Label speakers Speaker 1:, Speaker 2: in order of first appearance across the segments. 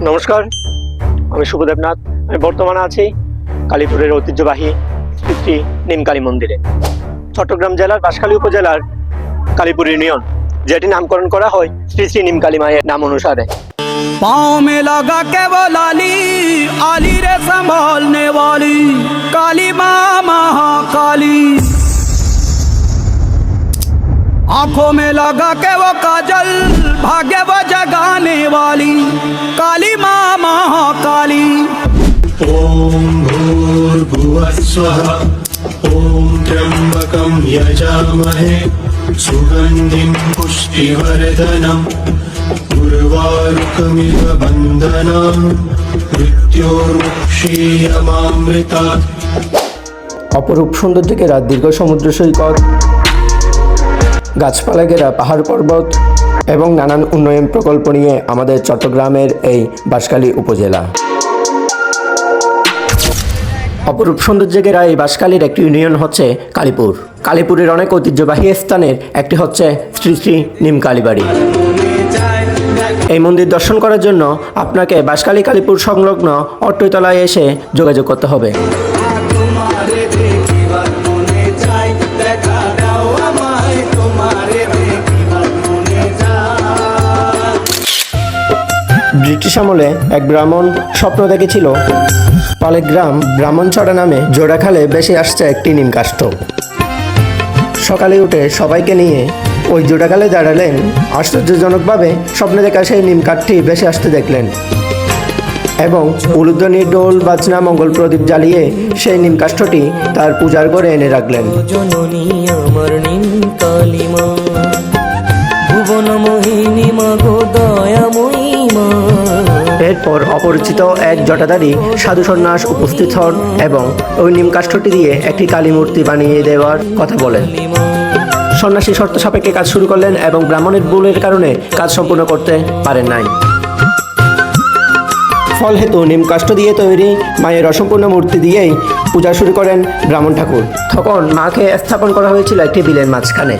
Speaker 1: নমস্কার আমি শুভদেবনাথ আমি বর্তমানে আছি কালীপুরের ঐতিহ্যবাহী শ্রী শ্রী নিমকালী মন্দিরে চট্টগ্রাম জেলার বাঁশখালী উপজেলার কালীপুর ইউনিয়ন যেটি নামকরণ করা হয় শ্রী শ্রী নিমকালী মায়ের নাম অনুসারে
Speaker 2: पाँव में लगा के वो लाली आली रे संभालने वाली काली माँ महाकाली आंखों में लगा के वो काजल भाग्य वो जगाने वाली काली माँ महाकाली
Speaker 3: ॐ भूर्भुवः स्वः ॐ त्र्यम्बकं यजामहे सुगन्धिं पुष्टिवर्धनम् उर्वारुकमिव बन्धनान् मृत्योर्मुक्षीयमामृतात्
Speaker 4: অপরূপ সৌন্দর্য ঘেরা দীর্ঘ সমুদ্র সৈকত গাছপালা ঘেরা পাহাড় পর্বত এবং নানান উন্নয়ন প্রকল্প নিয়ে আমাদের চট্টগ্রামের এই বাঁশখালী উপজেলা। অপরূপ সৌন্দর্য ঘেরা এই বাঁশখালীর একটি ইউনিয়ন হচ্ছে কালীপুর। কালীপুরের অনেক ঐতিহ্যবাহী স্থানের একটি হচ্ছে শ্রী শ্রী নিমকালীবাড়ি। এই মন্দির দর্শন করার জন্য আপনাকে বাঁশখালী কালীপুর সংলগ্ন অট্টতলায় এসে যোগাযোগ করতে হবে। ব্রিটিশ আমলে এক ব্রাহ্মণ স্বপ্ন দেখেছিল পালেগ্রাম ব্রাহ্মণছড়া নামে জোড়াখালে বেশি আসছে একটি নিম কাষ্ঠ। সকালে উঠে সবাইকে নিয়ে ওই জোড়াখালে দাঁড়ালেন। আশ্চর্যজনকভাবে স্বপ্নে দেখা সেই নিম কাঠটি বেশি আসতে দেখলেন। এবং উলুধ্বনি ডোল বাজনা মঙ্গল প্রদীপ জ্বালিয়ে সেই নিম কাষ্ঠটি তার পূজার ঘরে এনে রাখলেন। এরপর অপরিচিত এক জটাধারী সাধু সন্ন্যাস উপস্থিত হন এবং ওই নিম কাষ্ঠটি দিয়ে একটি কালী মূর্তি বানিয়ে দেওয়ার কথা বলেন। সন্ন্যাসী শর্ত সাপেক্ষে কাজ শুরু করলেন এবং ব্রাহ্মণের ভুলের কারণে কাজ সম্পূর্ণ করতে পারেন নাই। ফল হেতু নিম কাষ্ঠ দিয়ে তৈরি মায়ের অসম্পূর্ণ মূর্তি দিয়েই পূজা শুরু করেন ব্রাহ্মণ ঠাকুর। তখন মাকে স্থাপন করা হয়েছিল একটি বিলের মাঝখানে।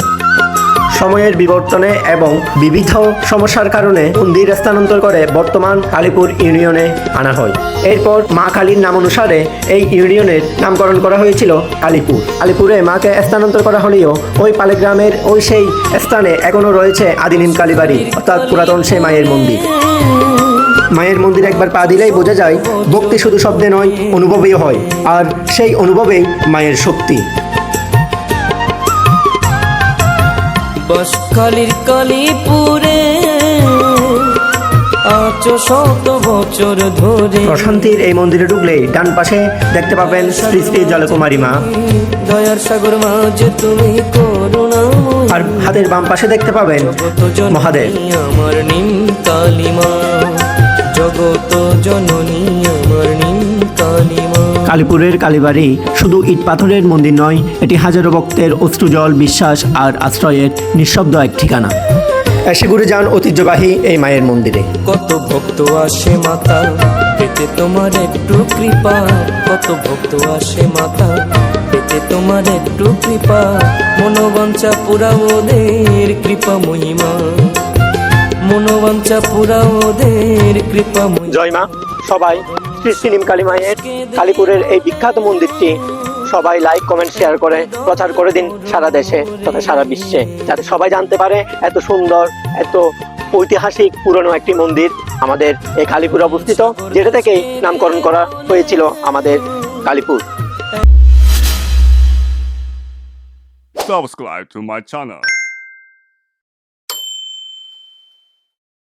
Speaker 4: সময়ের বিবর্তনে এবং বিবিধ সমস্যার কারণে মন্দির স্থানান্তর করে বর্তমান কালীপুর ইউনিয়নে আনা হয়। এরপর মা কালীর নাম অনুসারে এই ইউনিয়নের নামকরণ করা হয়েছিল কালীপুর। কালীপুরে মাকে স্থানান্তর করা হলেও ওই পালেগ্রামের ওই সেই স্থানে এখনও রয়েছে আদিনিম কালীবাড়ি, অর্থাৎ পুরাতন সেই মায়ের মন্দির। মায়ের মন্দিরে একবার পা দিলেই বোঝা যায়, ভক্তি শুধু শব্দে নয়, অনুভবেও হয়। আর সেই অনুভবেই মায়ের শক্তি।
Speaker 5: বাসখালীর কালীপুরে। শত বছর ধরে।
Speaker 4: প্রশান্তির এই মন্দিরে ঢুকলেই ডান পাশে দেখতে পাবেন শ্রী শ্রী জলকুমারী মা।
Speaker 5: দয়ার সাগর মাঝে তুমি করুণা
Speaker 4: আর হাতের বাম পাশে দেখতে পাবেন মহাদেব।
Speaker 5: আমার নিম কালিমা জগত জননী আমার নিম কালিমা
Speaker 4: কালীপুরের কালীবাড়ি শুধু ইট পাথরের মন্দির নয় এটি হাজারো ভক্তের অশ্রুজল বিশ্বাস আর আশ্রয়ের নিঃশব্দ এক ঠিকানা। এসে ঘুরে যান ঐতিহ্যবাহী এই মায়ের মন্দিরে।
Speaker 5: কত ভক্ত আসে মাতা পেতে তোমার একটু কৃপা। কত ভক্ত আসে মাতা পেতে তোমার একটু কৃপা। মনোবাঞ্ছা পুরা ওদের কৃপা মহিমা। মনোবাঞ্ছা পুরা ওদের কৃপা
Speaker 1: জয় মা সবাই শ্রী নিমকালী মায়ের কালীপুরের এই বিখ্যাত মন্দিরটি সবাই লাইক কমেন্ট শেয়ার করে, প্রচার করে দিন সারা দেশে তথা সারা বিশ্বে, যাতে সবাই জানতে পারে এত সুন্দর, এত ঐতিহাসিক পুরনো একটি মন্দির আমাদের এই কালীপুর অবস্থিত, যেটা থেকেই নামকরণ করা হয়েছিল আমাদের Kalipur
Speaker 6: subscribe to my channel.